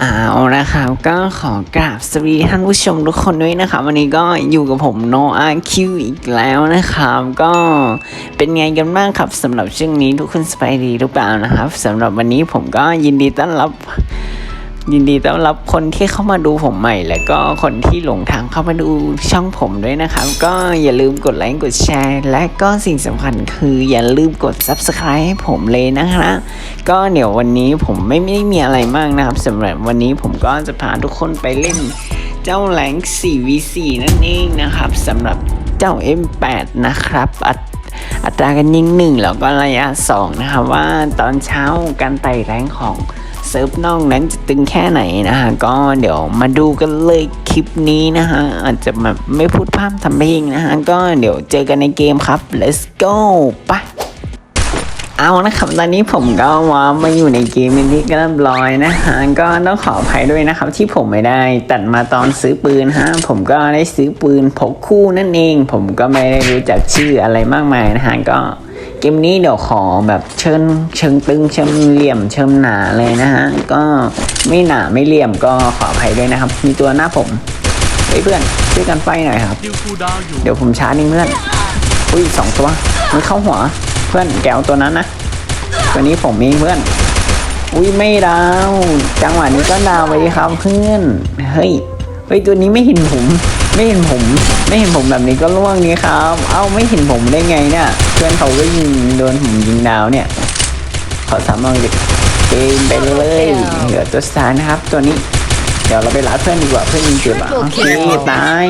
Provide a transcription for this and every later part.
เอานะครับก็ขอกราบสวัสดีท่านผู้ชมทุกคนด้วยนะครับ วันนี้ก็อยู่กับผมโนอาคิวอีกแล้วนะครับก็เป็นไงกันบ้างครับสำหรับช่วงนี้ทุกคนสบายดีหรือเปล่านะครับสำหรับวันนี้ผมก็ยินดีต้อนรับ ยินดีต้อนรับคนที่เข้ามาดูผมใหม่ และก็คนที่หลงทางเข้ามาดูช่องผมด้วยนะครับ ก็อย่าลืมกดไลค์กดแชร์ และก็สิ่งสำคัญคืออย่าลืมกด subscribe ให้ผมเลยนะคะ ก็เดี๋ยววันนี้ผมไม่ไม่ได้มีอะไรมากนะครับสำหรับวันนี้ผมก็จะพาทุกคนไปเล่นเจ้าแหลง 4v4 นั่นเองนะครับสำหรับเจ้า M8 นะครับอัตราการยิงหนึ่งแล้วก็ระยะ 2 นะครับว่าตอนเช้าการไต่แรงของ เซิร์ฟนอกนั้นจะตึงแค่ไหนนะฮะก็เดี๋ยวมาดูกันเลยคลิปนี้นะฮะอาจจะแบบไม่พูดพร่ำทำเพลงนะฮะก็เดี๋ยวเจอกันในเกมครับ let's go ไปะเอานะครับตอนนี้ผมก็ว่ามาอยู่ในเกมเป็นที่เรียบร้อยนะฮะก็ต้องขออภัยด้วยนะครับ ที่ผมไม่ได้ตัดมาตอนซื้อปืนฮะผมก็ได้ซื้อปืนพกคู่นั่นเอง ผมก็ไม่ได้รู้จักชื่ออะไรมากมายนะฮะก็ เกมนี้เดี๋ยวขอแบบเชิญเชิงตึงเชิงเหลี่ยมเชิงหนาเลยนะฮะก็ไม่หนาไม่เหลี่ยมก็ขออภัยด้วยนะครับ มีตัวหน้าผมเฮ้ยเพื่อนช่วยกันไฟหน่อยครับ เดี๋ยวผมชาร์จนี่เพื่อนอุ้ยสองตัวมันเข้าหัว เพื่อนแกเอาตัวนั้นนะตัวนี้ผมมีเพื่อน อุ้ยไม่ดาว จังหวะนี้ก็ดาวไปครับเพื่อนเฮ้ย เฮ้ยตัวนี้ไม่เห็นผม ไม่เห็นผม ไม่เห็นผมแบบนี้ก็ล่วงนี้ครับ เอ้าไม่เห็นผมได้ไงเนี่ยเพื่อนเขาก็ยิงโดนผมยิงดาวเนี่ยขอสามองเด็กเกมไปเลยเหลือตัวสุดท้ายนะครับ ตัวนี้เดี๋ยวเราไปลาดเพื่อนดีกว่าเพื่อนยิงจุดอะโอเคตาย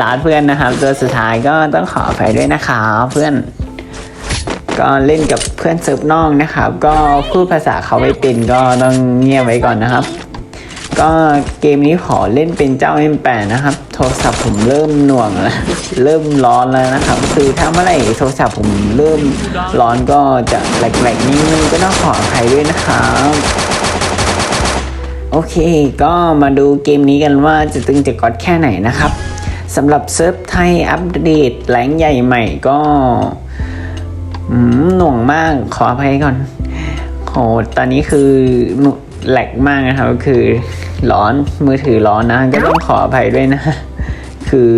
ลาดเพื่อนนะครับ ตัวสุดท้ายก็ต้องขออภัยด้วยนะครับเพื่อน ก็เล่นกับเพื่อนเซิร์ฟนอกนะครับ ก็พูดภาษาเขาไม่เป็นก็ต้องเงียบไว้ก่อนนะครับ ก็เกมนี้ขอเล่นเป็นเจ้า M8 นะครับ โทรศัพท์ผมเริ่มหน่วงแล้วเริ่มร้อนแล้วนะครับ คือถ้าเมื่อไหร่โทรศัพท์ผมเริ่มร้อนก็จะแหลกๆนิดนึงก็ต้องขออภัยด้วยนะครับโอเค ก็มาดูเกมนี้กันว่าจะตึงจะกอดแค่ไหนนะครับสำหรับเซิร์ฟไทยอัปเดตแหลงใหญ่ใหม่ก็หน่วงมากขออภัยก่อนโหตอนนี้คือ แหลกมากนะครับก็คือร้อนมือถือร้อนนะ ก็ต้องขออภัยด้วยนะ คือ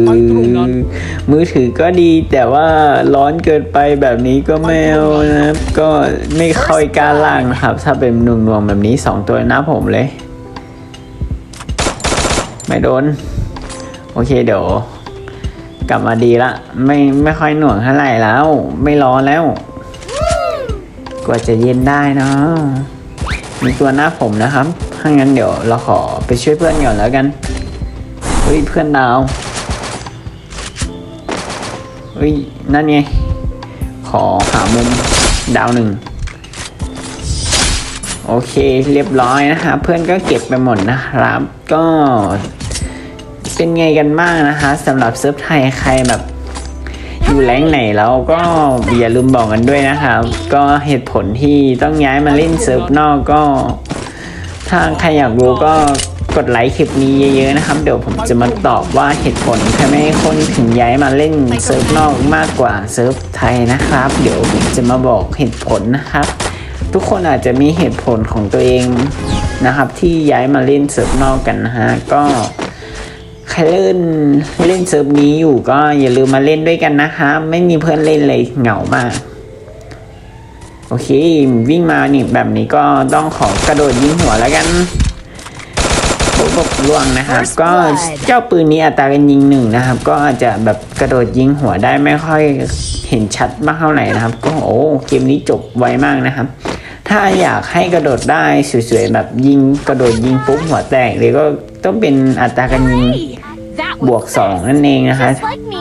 มือถือก็ดีแต่ว่าร้อนเกินไปแบบนี้ก็ไม่เอานะครับ ก็ไม่ค่อยกล้าล่างนะครับ ถ้าเป็นหน่วงๆแบบนี้สองตัวหน้าผมเลย ไม่โดน โอเคเดี๋ยวกลับมาดีละ ไม่ไม่ค่อยหน่วงเท่าไหร่แล้ว ไม่ร้อนแล้ว กว่าจะเย็นได้เนาะ มีตัวหน้าผมนะครับ ถ้างั้นเดี๋ยวเราขอไปช่วยเพื่อนก่อนแล้วกัน เฮ้ยเพื่อนดาว เฮ้ยนั่นไง ขอหามุมดาวหนึ่ง โอเคเรียบร้อยนะคะเพื่อนก็เก็บไปหมดนะครับ ก็เป็นไงกันบ้างนะคะสำหรับเซิร์ฟไทยใครแบบ อยู่แรงไหนแล้วก็อย่าลืมบอกกันด้วยนะครับ ก็เหตุผลที่ต้องย้ายมาเล่นเซิร์ฟนอกก็ ถ้าใครอยากรู้ก็กดไลค์คลิปนี้เยอะๆนะครับ เดี๋ยวผมจะมาตอบว่าเหตุผลทำไมคนถึงย้ายมาเล่นเซิร์ฟนอกมากกว่าเซิร์ฟไทยนะครับ เดี๋ยวผมจะมาบอกเหตุผลนะครับ ทุกคนอาจจะมีเหตุผลของตัวเองนะครับ ที่ย้ายมาเล่นเซิร์ฟนอกกันนะฮะก็ ใครเล่นเล่นเซิร์ฟนี้อยู่ก็อย่าลืมมาเล่นด้วยกันนะคะ ไม่มีเพื่อนเล่นเลยเหงามากโอเค วิ่งมานี่แบบนี้ก็ต้องขอกระโดดยิงหัวแล้วกันโบกล่วงนะครับ ก็เจ้าปืนนี้อัตราการยิงหนึ่งนะครับ ก็อาจจะแบบกระโดดยิงหัวได้ไม่ค่อยเห็นชัดมากเท่าไหร่นะครับ ก็โอ้เกมนี้จบไวมากนะครับ ถ้าอยากให้กระโดดได้สวยๆแบบยิงกระโดดยิงปุ๊บหัวแตกเลยก็ต้องเป็นอัตราการยิงบวก 2 นั่นเองนะคะ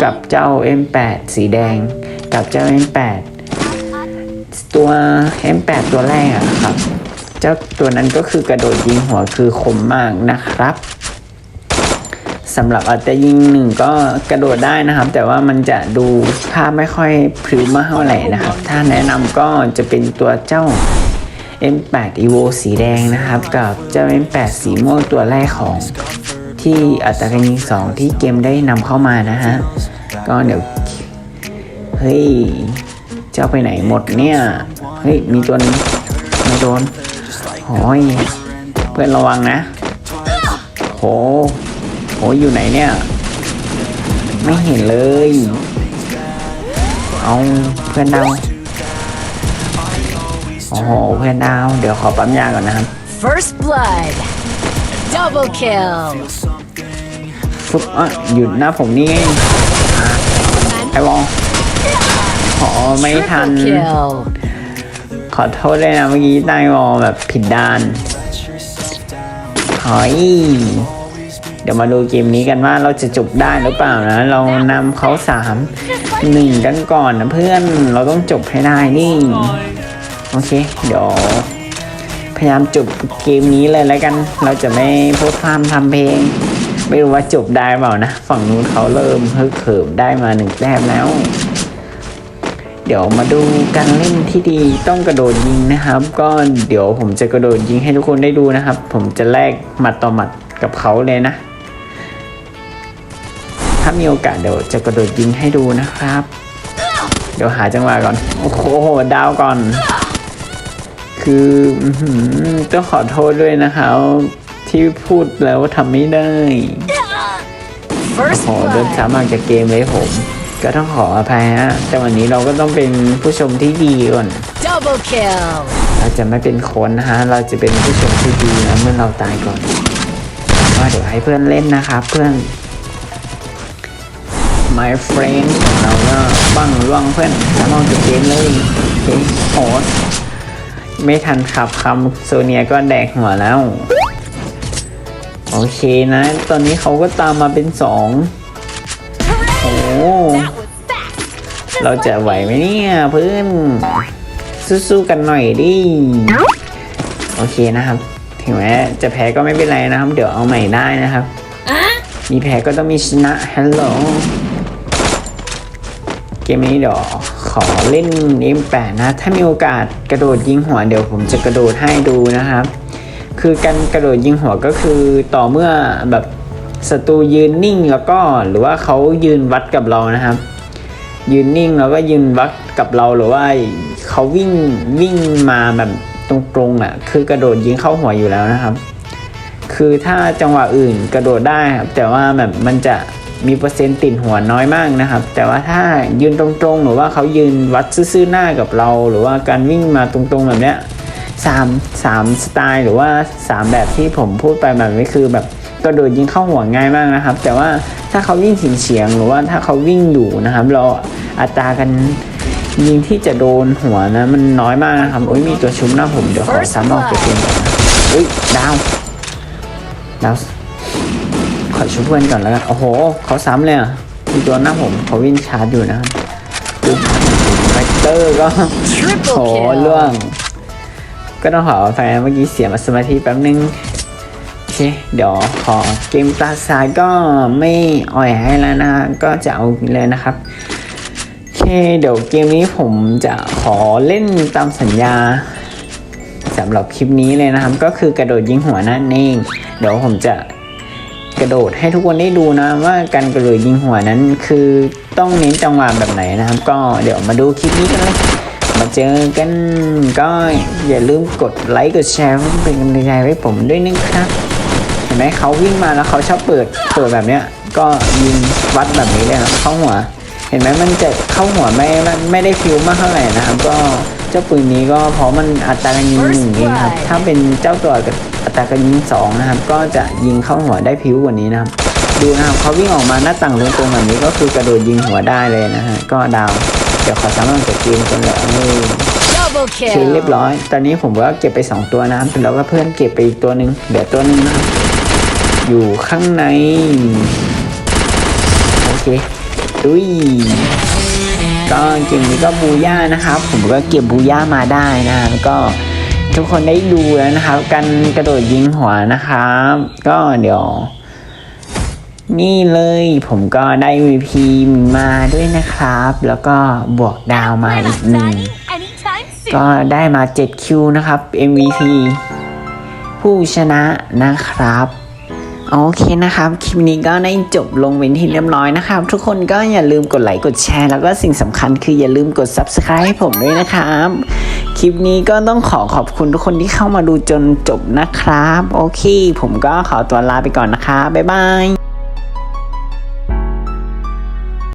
กับเจ้า M8 สีแดง กับเจ้า M8 ตัว M8 ตัวแรกอะครับ เจ้าตัวนั้นก็คือกระโดดยิงหัวคือคมมากนะครับสำหรับอัตรายิงหนึ่งก็กระโดดได้นะครับ แต่ว่ามันจะดูภาพไม่ค่อยพริ้วมากเท่าไหร่นะครับ ถ้าแนะนำก็จะเป็นตัวเจ้า M8 Evo สีแดงนะครับ กับเจ้า M8 สีม่วงตัวแรกของที่อัตราการยิงสองที่เกมได้นำเข้ามานะฮะ ก็เดี๋ยว เฮ้ย เจ้าไปไหนหมดเนี่ย เฮ้ย มีตัวนึงไม่โดนโอ้ยเพื่อนระวังนะโหโหอยู่ไหนเนี่ย ไม่เห็นเลย เอาเพื่อนดา โอ้โหเพื่อนดาว เดี๋ยวขอปั๊มยาก่อนนะครับ First blood. Double kill. ฟุบอะหยุดนะผมนี่ไงอะไอวอลขอไม่ทัน Triple kill. ขอโทษเลยนะเมื่อกี้ได้วอลแบบผิดด้านหอยเดี๋ยวมาดูเกมนี้กันว่าเราจะจบได้หรือเปล่านะ เรานำเขาสามหนึ่งกันก่อนนะเพื่อนเราต้องจบให้ได้นี่ โอเค เดี๋ยวพยายามจบเกมนี้เลยแล้วกัน เราจะไม่พูดพร่ำทำเพลง ไม่รู้ว่าจบได้เปล่านะ ฝั่งนู้นเขาเริ่มฮึกเหิมได้มาหนึ่งแต้มแล้ว เดี๋ยวมาดูการเล่นที่ดีต้องกระโดดยิงนะครับ ก็เดี๋ยวผมจะกระโดดยิงให้ทุกคนได้ดูนะครับ ผมจะแลกหมัดต่อหมัดกับเขาเลยนะ ถ้ามีโอกาสเดี๋ยวจะกระโดดยิงให้ดูนะครับ เดี๋ยวหาจังหวะก่อน โอ้โหดาวก่อน คืออื้อหือต้องขอโทษด้วยนะครับที่พูดแล้วทำไม่ได้ First โอ้โหเดินช้ามากจากเกมเลยผม ก็ต้องขออภัยฮะ แต่วันนี้เราก็ต้องเป็นผู้ชมที่ดีก่อน Double kill. เราจะไม่เป็นคนนะฮะ เราจะเป็นผู้ชมที่ดีนะเมื่อเราตายก่อนว่าเดี๋ยวให้เพื่อนเล่นนะครับเพื่อน my friend ของเราก็บ้างร่วงเพื่อนแล้วเราจะเกมเลยโอเคโหด ไม่ทันขับคำโซเนียก็แดกหัวแล้ว โอเคนะ ตอนนี้เขาก็ตามมาเป็นสองโอ้เราจะไหวไหมเนี่ยเพื่อนสู้ๆกันหน่อยดิ โอเคนะครับ ถึงแม้จะแพ้ก็ไม่เป็นไรนะครับ เดี๋ยวเอาใหม่ได้นะครับ มีแพ้ก็ต้องมีชนะฮัลโหลเกมนี้เดี๋ยว อเล่นเอ็มแปดนะ ถ้ามีโอกาสกระโดดยิงหัวเดี๋ยวผมจะกระโดดให้ดูนะครับ คือการกระโดดยิงหัวก็คือต่อเมื่อแบบศัตรูยืนนิ่งแล้วก็หรือว่าเขายืนวัดกับเรานะครับ ยืนนิ่งแล้วก็ยืนวัดกับเราหรือว่าเขาวิ่งวิ่งมาแบบตรงๆอะคือกระโดดยิงเข้าหัวอยู่แล้วนะครับ คือถ้าจังหวะอื่นกระโดดได้ครับแต่ว่าแบบมันจะ มีเปอร์เซ็นต์ติดหัวน้อยมากนะครับ แต่ว่าถ้ายืนตรงๆ หรือว่าเขายืนวัดซื่อๆหน้ากับเรา หรือว่าการวิ่งมาตรงๆแบบเนี้ยสามสามสไตล์หรือว่าสามแบบที่ผมพูดไปแบบนี้คือแบบกระโดดยิงเข้าหัวง่ายมากนะครับ แต่ว่าถ้าเขาวิ่งเฉียงหรือว่าถ้าเขาวิ่งอยู่นะครับ เราอัตรากันยิงที่จะโดนหัวนะ มันน้อยมากนะครับโอ้ยมีตัวชุบหน้าผมเดี๋ยวขอซ้ำออกจากเกมก่อนนะอุ้ยดาวแล้ว ขอช่วยเพื่อนก่อนแล้วกัน โอ้โห เขาซ้ำเลยอะมีตัวหน้าผมเขาวิ่งชาร์จอยู่นะครับดูแฟกเตอร์ก็ Triple โห kill. ล่วง ก็ต้องขออภัยนะเมื่อกี้เสียมาสมาธิแป๊บนึง โอเค เดี๋ยวขอเกมตาซายก็ไม่อ่อยให้แล้วนะ ก็จะเอาเลยนะครับโอเค เดี๋ยวเกมนี้ผมจะขอเล่นตามสัญญาสำหรับคลิปนี้เลยนะครับ ก็คือกระโดดยิงหัวนั่นเอง เดี๋ยวผมจะ กระโดดให้ทุกคนได้ดูนะว่าการกระโดดยิงหัวนั้นคือต้องเน้นจังหวะแบบไหนนะครับ ก็เดี๋ยวมาดูคลิปนี้กันเลยมาเจอกันก็อย่าลืมกดไลค์กดแชร์เพื่อเป็นกำลังใจให้ผมด้วยนะครับเห็นไหมเขาวิ่งมาแล้วเขาชอบเปิดเปิดแบบเนี้ยก็ยิงวัดแบบนี้เลยครับเข้าหัว เห็นไหมมันจะเข้าหัวไม่ไม่ไม่ได้ฟิวมากเท่าไหร่นะครับก็ เจ้าปืนนี้ก็เพราะมันอัตราการยิงหนึ่งเองครับ ถ้าเป็นเจ้าตัวกับอัตราการยิงสองนะครับ ก็จะยิงเข้าหัวได้พิ้วกว่านี้นะครับ ดูนะครับเขาวิ่งออกมาหน้าต่างตรงๆแบบนี้ก็คือกระโดดยิงหัวได้เลยนะฮะ ก็ดาว เดี๋ยวขอสามารถจากเกมกันเลย Double โอเคเรียบ kill. ร้อย ตอนนี้ผมก็เก็บไป 2 ตัวนะครับแล้วก็เพื่อนเก็บไปอีกตัวหนึ่งเดี๋ยวตัวหนึงนะครับอยู่ข้างใน โอเคดุย ก็เกมนี้ก็บูย่านะครับผมก็เก็บบูย่ามาได้นะแล้วก็ทุกคนได้ดูแล้วนะครับการกระโดดยิงหัวนะครับ ก็เดี๋ยว นี่เลยผมก็ได้ VP มาด้วยนะครับ แล้วก็บวกดาวมาอีกหนึ่งก็ได้มา7คิวนะครับ MVP ผู้ชนะนะครับ โอเคนะครับคลิปนี้ก็ได้จบลงเป็นที่เรียบร้อยนะครับ ทุกคนก็อย่าลืมกดไลค์กดแชร์ แล้วก็สิ่งสำคัญคืออย่าลืมกด subscribe ให้ผมด้วยนะครับ คลิปนี้ก็ต้องขอขอบคุณทุกคนที่เข้ามาดูจนจบนะครับ โอเค ผมก็ขอตัวลาไปก่อนนะคะบ๊ายบาย